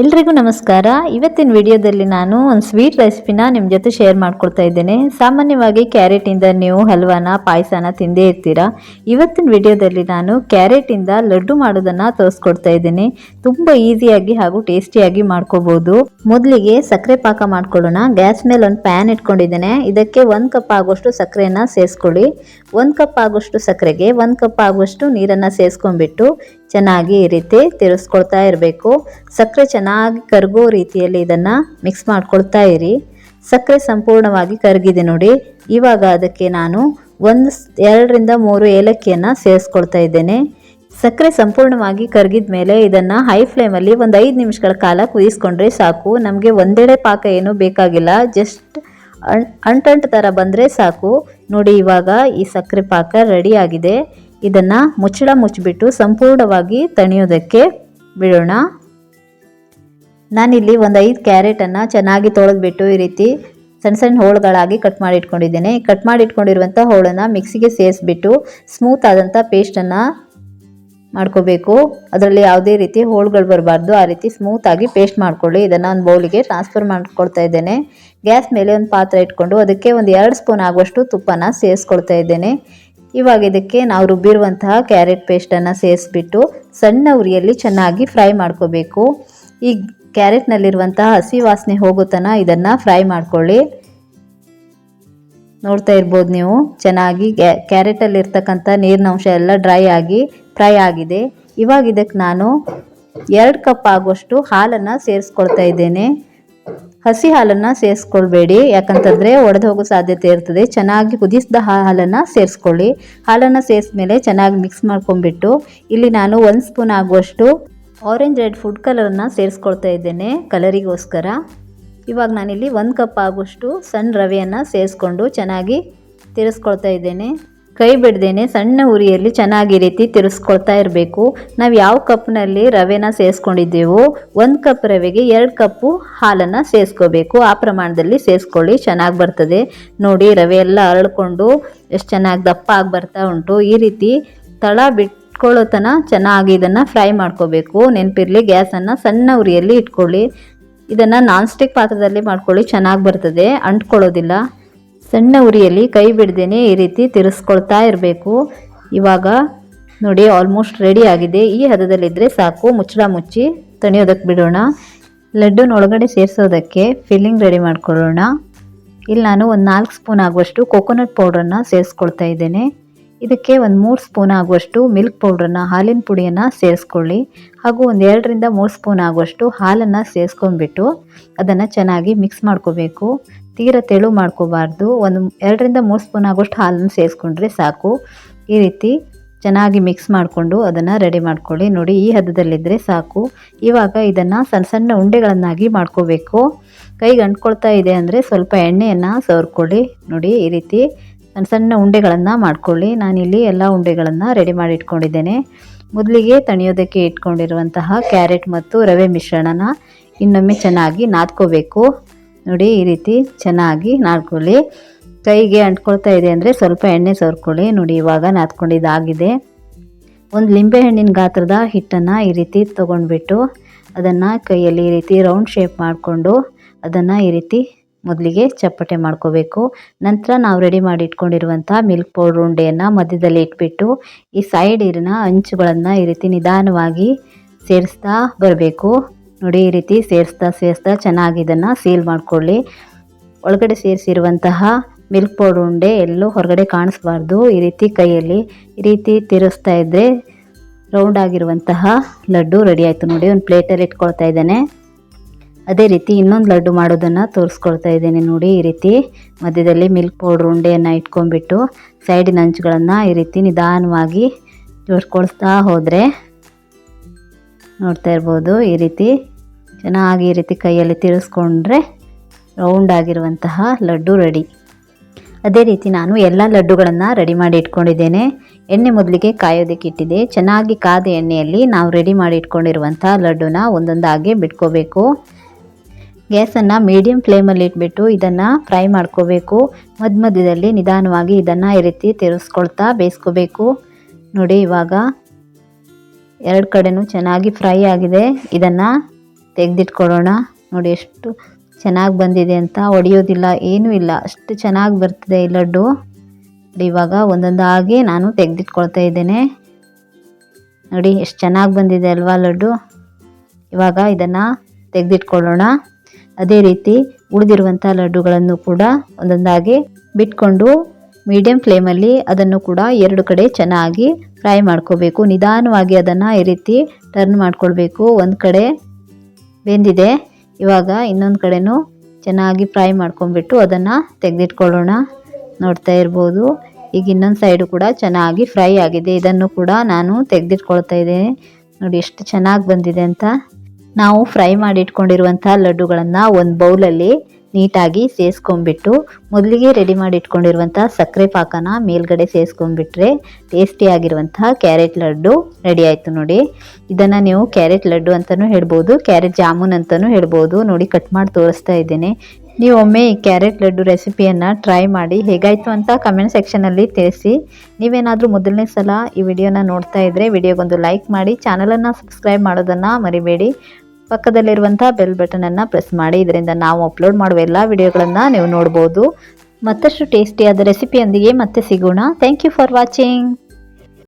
ಎಲ್ರಿಗೂ ನಮಸ್ಕಾರ. ಇವತ್ತಿನ ವಿಡಿಯೋದಲ್ಲಿ ನಾನು ಒಂದು ಸ್ವೀಟ್ ರೆಸಿಪಿನ ನಿಮ್ಮ ಜೊತೆ ಶೇರ್ ಮಾಡ್ಕೊಳ್ತಾ ಇದ್ದೇನೆ. ಸಾಮಾನ್ಯವಾಗಿ ಕ್ಯಾರೆಟಿಂದ ನೀವು ಹಲ್ವಾನ, ಪಾಯಸನ ತಿಂದೇ ಇರ್ತೀರಾ? ಇವತ್ತಿನ ವಿಡಿಯೋದಲ್ಲಿ ನಾನು ಕ್ಯಾರೆಟಿಂದ ಲಡ್ಡು ಮಾಡೋದನ್ನು ತೋರಿಸ್ಕೊಡ್ತಾ ಇದ್ದೇನೆ. ತುಂಬ ಈಸಿಯಾಗಿ ಹಾಗೂ ಟೇಸ್ಟಿಯಾಗಿ ಮಾಡ್ಕೋಬೋದು. ಮೊದಲಿಗೆ ಸಕ್ಕರೆ ಪಾಕ ಮಾಡ್ಕೊಳ್ಳೋಣ. ಗ್ಯಾಸ್ ಮೇಲೆ ಒಂದು ಪ್ಯಾನ್ ಇಟ್ಕೊಂಡಿದ್ದೇನೆ. ಇದಕ್ಕೆ ಒಂದು ಕಪ್ ಆಗುವಷ್ಟು ಸಕ್ಕರೆನ ಸೇರಿಸ್ಕೊಳ್ಳಿ. ಒಂದು ಕಪ್ ಆಗುವಷ್ಟು ಸಕ್ಕರೆಗೆ, ಒಂದು ಕಪ್ ಆಗುವಷ್ಟು ನೀರನ್ನು ಸೇರಿಸ್ಕೊಂಡ್ಬಿಟ್ಟು ಚೆನ್ನಾಗಿ ಈ ರೀತಿ ತಿರುಸ್ಕೊಳ್ತಾ ಇರಬೇಕು. ಸಕ್ಕರೆ ಚೆನ್ನಾಗಿ ಕರಗೋ ರೀತಿಯಲ್ಲಿ ಇದನ್ನು ಮಿಕ್ಸ್ ಮಾಡ್ಕೊಳ್ತಾ ಇರಿ. ಸಕ್ಕರೆ ಸಂಪೂರ್ಣವಾಗಿ ಕರಗಿದೆ ನೋಡಿ. ಇವಾಗ ಅದಕ್ಕೆ ನಾನು ಒಂದು ಎರಡರಿಂದ ಮೂರು ಏಲಕ್ಕಿಯನ್ನು ಸೇರಿಸ್ಕೊಳ್ತಾ ಇದ್ದೇನೆ. ಸಕ್ಕರೆ ಸಂಪೂರ್ಣವಾಗಿ ಕರಗಿದ ಮೇಲೆ ಇದನ್ನು ಹೈ ಫ್ಲೇಮಲ್ಲಿ ಒಂದು ಐದು ನಿಮಿಷಗಳ ಕಾಲ ಕುದಿಸ್ಕೊಂಡ್ರೆ ಸಾಕು. ನಮಗೆ ಒಂದೆಡೆ ಪಾಕ ಏನೂ ಬೇಕಾಗಿಲ್ಲ. ಜಸ್ಟ್ ಅಂಟಂಟು ಥರ ಬಂದರೆ ಸಾಕು. ನೋಡಿ ಇವಾಗ ಈ ಸಕ್ಕರೆ ಪಾಕ ರೆಡಿ ಆಗಿದೆ. ಇದನ್ನು ಮುಚ್ಚಳ ಮುಚ್ಚಿಬಿಟ್ಟು ಸಂಪೂರ್ಣವಾಗಿ ತಣಿಯೋದಕ್ಕೆ ಬಿಡೋಣ. ನಾನಿಲ್ಲಿ ಒಂದು ಐದು ಕ್ಯಾರೆಟನ್ನು ಚೆನ್ನಾಗಿ ತೊಳೆದ್ಬಿಟ್ಟು ಈ ರೀತಿ ಸಣ್ಣ ಸಣ್ಣ ಹೋಳುಗಳಾಗಿ ಕಟ್ ಮಾಡಿ ಇಟ್ಕೊಂಡಿದ್ದೇನೆ ಕಟ್ ಮಾಡಿ ಇಟ್ಕೊಂಡಿರುವಂಥ ಹೋಳನ್ನು ಮಿಕ್ಸಿಗೆ ಸೇರಿಸ್ಬಿಟ್ಟು ಸ್ಮೂತ್ ಆದಂಥ ಪೇಸ್ಟನ್ನು ಮಾಡ್ಕೋಬೇಕು. ಅದರಲ್ಲಿ ಯಾವುದೇ ರೀತಿ ಹೋಳುಗಳು ಬರಬಾರ್ದು, ಆ ರೀತಿ ಸ್ಮೂತಾಗಿ ಪೇಸ್ಟ್ ಮಾಡ್ಕೊಳ್ಳಿ. ಇದನ್ನು ಒಂದು ಬೌಲಿಗೆ ಟ್ರಾನ್ಸ್ಫರ್ ಮಾಡ್ಕೊಳ್ತಾ ಇದ್ದೇನೆ. ಗ್ಯಾಸ್ ಮೇಲೆ ಒಂದು ಪಾತ್ರೆ ಇಟ್ಕೊಂಡು ಅದಕ್ಕೆ ಒಂದು ಎರಡು ಸ್ಪೂನ್ ಆಗುವಷ್ಟು ತುಪ್ಪನ ಸೇರಿಸ್ಕೊಳ್ತಾ ಇದ್ದೇನೆ. ಇವಾಗ ಇದಕ್ಕೆ ನಾವು ರುಬ್ಬಿರುವಂತಹ ಕ್ಯಾರೆಟ್ ಪೇಸ್ಟನ್ನು ಸೇರಿಸ್ಬಿಟ್ಟು ಸಣ್ಣ ಉರಿಯಲ್ಲಿ ಚೆನ್ನಾಗಿ ಫ್ರೈ ಮಾಡ್ಕೋಬೇಕು. ಈ ಕ್ಯಾರೆಟ್ನಲ್ಲಿರುವಂತಹ ಹಸಿ ವಾಸನೆ ಹೋಗೋ ಇದನ್ನು ಫ್ರೈ ಮಾಡ್ಕೊಳ್ಳಿ. ನೋಡ್ತಾ ಇರ್ಬೋದು ನೀವು, ಚೆನ್ನಾಗಿ ಕ್ಯಾರೆಟಲ್ಲಿರ್ತಕ್ಕಂಥ ನೀರಿನ ಅಂಶ ಎಲ್ಲ ಡ್ರೈ ಆಗಿ, ಫ್ರೈ ಆಗಿದೆ. ಇವಾಗ ಇದಕ್ಕೆ ನಾನು ಎರಡು ಕಪ್ ಆಗುವಷ್ಟು ಹಾಲನ್ನು ಸೇರಿಸ್ಕೊಳ್ತಾ ಇದ್ದೇನೆ. ಹಸಿ ಹಾಲನ್ನು ಸೇರಿಸ್ಕೊಳ್ಬೇಡಿ. ಯಾಕಂತಂದರೆ ಒಡೆದು ಹೋಗೋ ಸಾಧ್ಯತೆ ಇರ್ತದೆ. ಚೆನ್ನಾಗಿ ಕುದಿಸಿದ ಹಾಲನ್ನು ಸೇರಿಸ್ಕೊಳ್ಳಿ. ಹಾಲನ್ನು ಸೇರಿಸ್ಮೇಲೆ ಚೆನ್ನಾಗಿ ಮಿಕ್ಸ್ ಮಾಡ್ಕೊಂಡ್ಬಿಟ್ಟು ಇಲ್ಲಿ ನಾನು ಒಂದು ಸ್ಪೂನ್ ಆಗುವಷ್ಟು ಆರೆಂಜ್ ರೆಡ್ ಫುಡ್ ಕಲರನ್ನು ಸೇರಿಸ್ಕೊಳ್ತಾ ಇದ್ದೇನೆ ಕಲರಿಗೋಸ್ಕರ ಇವಾಗ ನಾನಿಲ್ಲಿ ಒಂದು ಕಪ್ ಆಗುವಷ್ಟು ಸಣ್ಣ ರವೆಯನ್ನು ಸೇರಿಸ್ಕೊಂಡು ಚೆನ್ನಾಗಿ ತಿರ್ಸ್ಕೊಳ್ತಾ ಇದ್ದೇನೆ. ಕೈ ಬಿಡ್ದೇನೆ ಸಣ್ಣ ಉರಿಯಲ್ಲಿ ಚೆನ್ನಾಗಿ ರೀತಿ ತಿರುಸ್ಕೊಳ್ತಾ ಇರಬೇಕು. ನಾವು ಯಾವ ಕಪ್ನಲ್ಲಿ ರವೆನ ಸೇರಿಸ್ಕೊಂಡಿದ್ದೇವೋ ಒಂದು ಕಪ್ ರವೆಗೆ ಎರಡು ಕಪ್ಪು ಹಾಲನ್ನು ಸೇರಿಸ್ಕೋಬೇಕು ಆ ಪ್ರಮಾಣದಲ್ಲಿ ಸೇರಿಸ್ಕೊಳ್ಳಿ ಚೆನ್ನಾಗಿ ಬರ್ತದೆ. ನೋಡಿ, ರವೆ ಎಲ್ಲ ಅರಳ್ಕೊಂಡು ಎಷ್ಟು ಚೆನ್ನಾಗಿ ದಪ್ಪ ಆಗಿ ಬರ್ತಾ ಉಂಟು. ಈ ರೀತಿ ತಳ ಬಿಟ್ಕೊಳ್ಳೋ ತನಕ ಚೆನ್ನಾಗಿ ಇದನ್ನು ಫ್ರೈ ಮಾಡ್ಕೋಬೇಕು. ನೆನಪಿರಲಿ, ಗ್ಯಾಸನ್ನು ಸಣ್ಣ ಉರಿಯಲ್ಲಿ ಇಟ್ಕೊಳ್ಳಿ. ಇದನ್ನು ನಾನ್ ಸ್ಟಿಕ್ ಪಾತ್ರದಲ್ಲಿ ಮಾಡ್ಕೊಳ್ಳಿ, ಚೆನ್ನಾಗಿ ಬರ್ತದೆ. ಅಂಟ್ಕೊಳ್ಳೋದಿಲ್ಲ. ಸಣ್ಣ ಉರಿಯಲ್ಲಿ ಕೈ ಬಿಡ್ದೇನೆ ಈ ರೀತಿ ತಿರ್ಸ್ಕೊಳ್ತಾ ಇರಬೇಕು. ಇವಾಗ ನೋಡಿ ಆಲ್ಮೋಸ್ಟ್ ರೆಡಿ ಆಗಿದೆ. ಈ ಹದದಲ್ಲಿದ್ದರೆ ಸಾಕು. ಮುಚ್ಚಳ ಮುಚ್ಚಿ ತಣಿಯೋದಕ್ಕೆ ಬಿಡೋಣ. ಲಡ್ಡುನ ಒಳಗಡೆ ಸೇರಿಸೋದಕ್ಕೆ ಫಿಲ್ಲಿಂಗ್ ರೆಡಿ ಮಾಡ್ಕೊಳ್ಳೋಣ. ಇಲ್ಲಿ ನಾನು ಒಂದು ನಾಲ್ಕು ಸ್ಪೂನ್ ಆಗುವಷ್ಟು ಕೊಕೊನಟ್ ಪೌಡ್ರನ್ನು ಸೇರಿಸ್ಕೊಳ್ತಾ ಇದ್ದೇನೆ. ಇದಕ್ಕೆ ಒಂದು ಮೂರು ಸ್ಪೂನ್ ಆಗುವಷ್ಟು ಮಿಲ್ಕ್ ಪೌಡ್ರನ್ನ ಹಾಲಿನ ಪುಡಿಯನ್ನು ಸೇರಿಸ್ಕೊಳ್ಳಿ. ಹಾಗೂ ಒಂದು ಎರಡರಿಂದ ಮೂರು ಸ್ಪೂನ್ ಆಗುವಷ್ಟು ಹಾಲನ್ನು ಸೇರಿಸ್ಕೊಂಡ್ಬಿಟ್ಟು ಅದನ್ನು ಚೆನ್ನಾಗಿ ಮಿಕ್ಸ್ ಮಾಡ್ಕೋಬೇಕು. ತೀರ ತೆಳು ಮಾಡ್ಕೋಬಾರ್ದು. ಒಂದು ಎರಡರಿಂದ ಮೂರು ಸ್ಪೂನ್ ಆಗುವಷ್ಟು ಹಾಲನ್ನು ಸೇರಿಸ್ಕೊಂಡ್ರೆ ಸಾಕು. ಈ ರೀತಿ ಚೆನ್ನಾಗಿ ಮಿಕ್ಸ್ ಮಾಡಿಕೊಂಡು ಅದನ್ನು ರೆಡಿ ಮಾಡ್ಕೊಳ್ಳಿ. ನೋಡಿ, ಈ ಹದದಲ್ಲಿದ್ದರೆ ಸಾಕು. ಇವಾಗ ಇದನ್ನು ಸಣ್ಣ ಸಣ್ಣ ಉಂಡೆಗಳನ್ನಾಗಿ ಮಾಡ್ಕೋಬೇಕು. ಕೈಗೆ ಅಂಟ್ಕೊಳ್ತಾ ಇದೆ ಅಂದರೆ ಸ್ವಲ್ಪ ಎಣ್ಣೆಯನ್ನು ಸವರ್ಕೊಳ್ಳಿ. ನೋಡಿ, ಈ ರೀತಿ ಸಣ್ಣ ಸಣ್ಣ ಉಂಡೆಗಳನ್ನು ಮಾಡ್ಕೊಳ್ಳಿ. ನಾನಿಲ್ಲಿ ಎಲ್ಲ ಉಂಡೆಗಳನ್ನು ರೆಡಿ ಮಾಡಿ ಇಟ್ಕೊಂಡಿದ್ದೇನೆ. ಮೊದಲಿಗೆ ತಣಿಯೋದಕ್ಕೆ ಇಟ್ಕೊಂಡಿರುವಂತಹ ಕ್ಯಾರೆಟ್ ಮತ್ತು ರವೆ ಮಿಶ್ರಣನ ಇನ್ನೊಮ್ಮೆ ಚೆನ್ನಾಗಿ ನಾದ್ಕೋಬೇಕು. ನೋಡಿ, ಈ ರೀತಿ ಚೆನ್ನಾಗಿ ನಾದ್ಕೊಳ್ಳಿ. ಕೈಗೆ ಅಂಟ್ಕೊಳ್ತಾ ಇದೆ ಅಂದರೆ ಸ್ವಲ್ಪ ಎಣ್ಣೆ ಸವರ್ಕೊಳ್ಳಿ ನೋಡಿ, ಇವಾಗ ನಾದ್ಕೊಂಡಿದ್ದಾಗಿದೆ ಒಂದು ಲಿಂಬೆಹಣ್ಣಿನ ಗಾತ್ರದ ಹಿಟ್ಟನ್ನು ಈ ರೀತಿ ತೊಗೊಂಡ್ಬಿಟ್ಟು ಅದನ್ನು ಕೈಯಲ್ಲಿ ಈ ರೀತಿ ರೌಂಡ್ ಶೇಪ್ ಮಾಡಿಕೊಂಡು ಅದನ್ನು ಈ ರೀತಿ ಮೊದಲಿಗೆ ಚಪ್ಪಟೆ ಮಾಡ್ಕೋಬೇಕು. ನಂತರ ನಾವು ರೆಡಿ ಮಾಡಿ ಇಟ್ಕೊಂಡಿರುವಂಥ ಮಿಲ್ಕ್ ಪೌಡ್ರ್ ಉಂಡೆಯನ್ನು ಮಧ್ಯದಲ್ಲಿ ಇಟ್ಬಿಟ್ಟು, ಈ ಸೈಡ್ ಇರಿನ ಅಂಚುಗಳನ್ನು ಈ ರೀತಿ ನಿಧಾನವಾಗಿ ಸೇರಿಸ್ತಾ ಬರಬೇಕು. ನೋಡಿ, ಈ ರೀತಿ ಸೇರಿಸ್ತಾ ಸೇರಿಸ್ತಾ ಚೆನ್ನಾಗಿ ಇದನ್ನು ಸೀಲ್ ಮಾಡಿಕೊಳ್ಳಿ. ಒಳಗಡೆ ಸೇರಿಸಿರುವಂತಹ ಮಿಲ್ಕ್ ಪೌಡ್ರ್ ಉಂಡೆ ಎಲ್ಲೂ ಹೊರಗಡೆ ಕಾಣಿಸ್ಬಾರ್ದು. ಈ ರೀತಿ ಕೈಯಲ್ಲಿ ಈ ರೀತಿ ತಿರುಸ್ತಾ ಇದ್ದರೆ ರೌಂಡ್ ಆಗಿರುವಂತಹ ಲಡ್ಡು ರೆಡಿ ಆಯಿತು ನೋಡಿ, ಒಂದು ಪ್ಲೇಟಲ್ಲಿ ಇಟ್ಕೊಳ್ತಾ ಇದ್ದೇನೆ. ಅದೇ ರೀತಿ ಇನ್ನೊಂದು ಲಡ್ಡು ಮಾಡೋದನ್ನು ತೋರಿಸ್ಕೊಳ್ತಾ ಇದ್ದೇನೆ ನೋಡಿ ಈ ರೀತಿ. ಮಧ್ಯದಲ್ಲಿ ಮಿಲ್ಕ್ ಪೌಡ್ರ್ ಉಂಡೆಯನ್ನು ಇಟ್ಕೊಂಡ್ಬಿಟ್ಟು ಸೈಡಿನ ಅಂಚುಗಳನ್ನು ಈ ರೀತಿ ನಿಧಾನವಾಗಿ ಜೋಡ್ಕೊಳ್ತಾ ಹೋದರೆ ನೋಡ್ತಾ ಇರ್ಬೋದು. ಈ ರೀತಿ ಚೆನ್ನಾಗಿ ಈ ರೀತಿ ಕೈಯಲ್ಲಿ ತಿರ್ಸ್ಕೊಂಡ್ರೆ ರೌಂಡ್ ಆಗಿರುವಂತಹ ಲಡ್ಡು ರೆಡಿ ಅದೇ ರೀತಿ ನಾನು ಎಲ್ಲ ಲಡ್ಡುಗಳನ್ನು ರೆಡಿ ಮಾಡಿ ಇಟ್ಕೊಂಡಿದ್ದೇನೆ. ಎಣ್ಣೆ ಮೊದಲಿಗೆ ಕಾಯೋದಕ್ಕೆ ಇಟ್ಟಿದೆ. ಚೆನ್ನಾಗಿ ಕಾದ ಎಣ್ಣೆಯಲ್ಲಿ ನಾವು ರೆಡಿ ಮಾಡಿ ಇಟ್ಕೊಂಡಿರುವಂಥ ಲಡ್ಡುನ ಒಂದೊಂದಾಗಿ ಬಿಟ್ಕೋಬೇಕು. ಗ್ಯಾಸನ್ನು ಮೀಡಿಯಂ ಫ್ಲೇಮಲ್ಲಿ ಇಟ್ಬಿಟ್ಟು ಇದನ್ನು ಫ್ರೈ ಮಾಡ್ಕೋಬೇಕು. ಮಧ್ಯ ಮಧ್ಯದಲ್ಲಿ ನಿಧಾನವಾಗಿ ಇದನ್ನು ಈ ರೀತಿ ತಿರುಸ್ಕೊಳ್ತಾ ಬೇಯಿಸ್ಕೋಬೇಕು. ನೋಡಿ, ಇವಾಗ ಎರಡು ಕಡೆನೂ ಚೆನ್ನಾಗಿ ಫ್ರೈ ಆಗಿದೆ. ಇದನ್ನು ತೆಗೆದಿಟ್ಕೊಳ್ಳೋಣ. ನೋಡಿ, ಎಷ್ಟು ಚೆನ್ನಾಗಿ ಬಂದಿದೆ ಅಂತ ಒಡೆಯೋದಿಲ್ಲ, ಏನೂ ಇಲ್ಲ. ಅಷ್ಟು ಚೆನ್ನಾಗಿ ಬರ್ತದೆ ಈ ಲಡ್ಡು. ಇವಾಗ ಒಂದೊಂದಾಗಿ ನಾನು ತೆಗೆದಿಟ್ಕೊಳ್ತಾ ಇದ್ದೇನೆ. ನೋಡಿ, ಎಷ್ಟು ಚೆನ್ನಾಗಿ ಬಂದಿದೆ ಅಲ್ವಾ ಲಡ್ಡು. ಇವಾಗ ಇದನ್ನು ತೆಗೆದಿಟ್ಕೊಳ್ಳೋಣ. ಅದೇ ರೀತಿ ಉಳಿದಿರುವಂಥ ಲಡ್ಡುಗಳನ್ನು ಕೂಡ ಒಂದೊಂದಾಗಿ ಬಿಟ್ಕೊಂಡು ಮೀಡಿಯಂ ಫ್ಲೇಮಲ್ಲಿ ಅದನ್ನು ಕೂಡ ಎರಡು ಕಡೆ ಚೆನ್ನಾಗಿ ಫ್ರೈ ಮಾಡ್ಕೋಬೇಕು. ನಿಧಾನವಾಗಿ ಅದನ್ನು ಈ ರೀತಿ ಟರ್ನ್ ಮಾಡ್ಕೊಳ್ಬೇಕು. ಒಂದು ಕಡೆ ಬೆಂದಿದೆ. ಇವಾಗ ಇನ್ನೊಂದು ಕಡೆನೂ ಚೆನ್ನಾಗಿ ಫ್ರೈ ಮಾಡ್ಕೊಂಡ್ಬಿಟ್ಟು ಅದನ್ನು ತೆಗೆದಿಟ್ಕೊಳ್ಳೋಣ. ನೋಡ್ತಾ ಇರ್ಬೋದು. ಈಗ ಇನ್ನೊಂದು ಸೈಡು ಕೂಡ ಚೆನ್ನಾಗಿ ಫ್ರೈ ಆಗಿದೆ. ಇದನ್ನು ಕೂಡ ನಾನು ತೆಗೆದಿಟ್ಕೊಳ್ತಾ ಇದ್ದೇನೆ. ನೋಡಿ ಎಷ್ಟು ಚೆನ್ನಾಗಿ ಬಂದಿದೆ ಅಂತ. ನಾವು ಫ್ರೈ ಮಾಡಿ ಇಟ್ಕೊಂಡಿರುವಂಥ ಲಡ್ಡುಗಳನ್ನು ಒಂದು ಬೌಲಲ್ಲಿ ನೀಟಾಗಿ ಸೇರಿಸ್ಕೊಂಡ್ಬಿಟ್ಟು ಮೊದಲಿಗೆ ರೆಡಿ ಮಾಡಿ ಇಟ್ಕೊಂಡಿರುವಂಥ ಸಕ್ಕರೆ ಪಾಕನ ಮೇಲ್ಗಡೆ ಸೇರಿಸ್ಕೊಂಡ್ಬಿಟ್ರೆ ಟೇಸ್ಟಿಯಾಗಿರುವಂತಹ ಕ್ಯಾರೆಟ್ ಲಡ್ಡು ರೆಡಿ ಆಯಿತು ನೋಡಿ. ಇದನ್ನು ನೀವು ಕ್ಯಾರೆಟ್ ಲಡ್ಡು ಅಂತಲೂ ಹೇಳ್ಬೋದು, ಕ್ಯಾರೆಟ್ ಜಾಮೂನ್ ಅಂತಲೂ ಹೇಳ್ಬೋದು. ನೋಡಿ ಕಟ್ ಮಾಡಿ ತೋರಿಸ್ತಾ ಇದ್ದೇನೆ. ನೀವು ಒಮ್ಮೆ ಈ ಕ್ಯಾರೆಟ್ ಲಡ್ಡು ರೆಸಿಪಿಯನ್ನು ಟ್ರೈ ಮಾಡಿ, ಹೇಗಾಯಿತು ಅಂತ ಕಮೆಂಟ್ ಸೆಕ್ಷನಲ್ಲಿ ತಿಳಿಸಿ. ನೀವೇನಾದರೂ ಮೊದಲನೇ ಸಲ ಈ ವಿಡಿಯೋನ ನೋಡ್ತಾ ಇದ್ದರೆ ವಿಡಿಯೋಗೊಂದು ಲೈಕ್ ಮಾಡಿ, ಚಾನಲನ್ನು ಸಬ್ಸ್ಕ್ರೈಬ್ ಮಾಡೋದನ್ನು ಮರಿಬೇಡಿ. ಪಕ್ಕದಲ್ಲಿರುವಂಥ ಬೆಲ್ ಬಟನನ್ನು ಪ್ರೆಸ್ ಮಾಡಿ. ಇದರಿಂದ ನಾವು ಅಪ್ಲೋಡ್ ಮಾಡುವ ಎಲ್ಲ ವಿಡಿಯೋಗಳನ್ನು ನೀವು ನೋಡ್ಬೋದು. ಮತ್ತಷ್ಟು ಟೇಸ್ಟಿಯಾದ ರೆಸಿಪಿಯೊಂದಿಗೆ ಮತ್ತೆ ಸಿಗೋಣ. Thank you for watching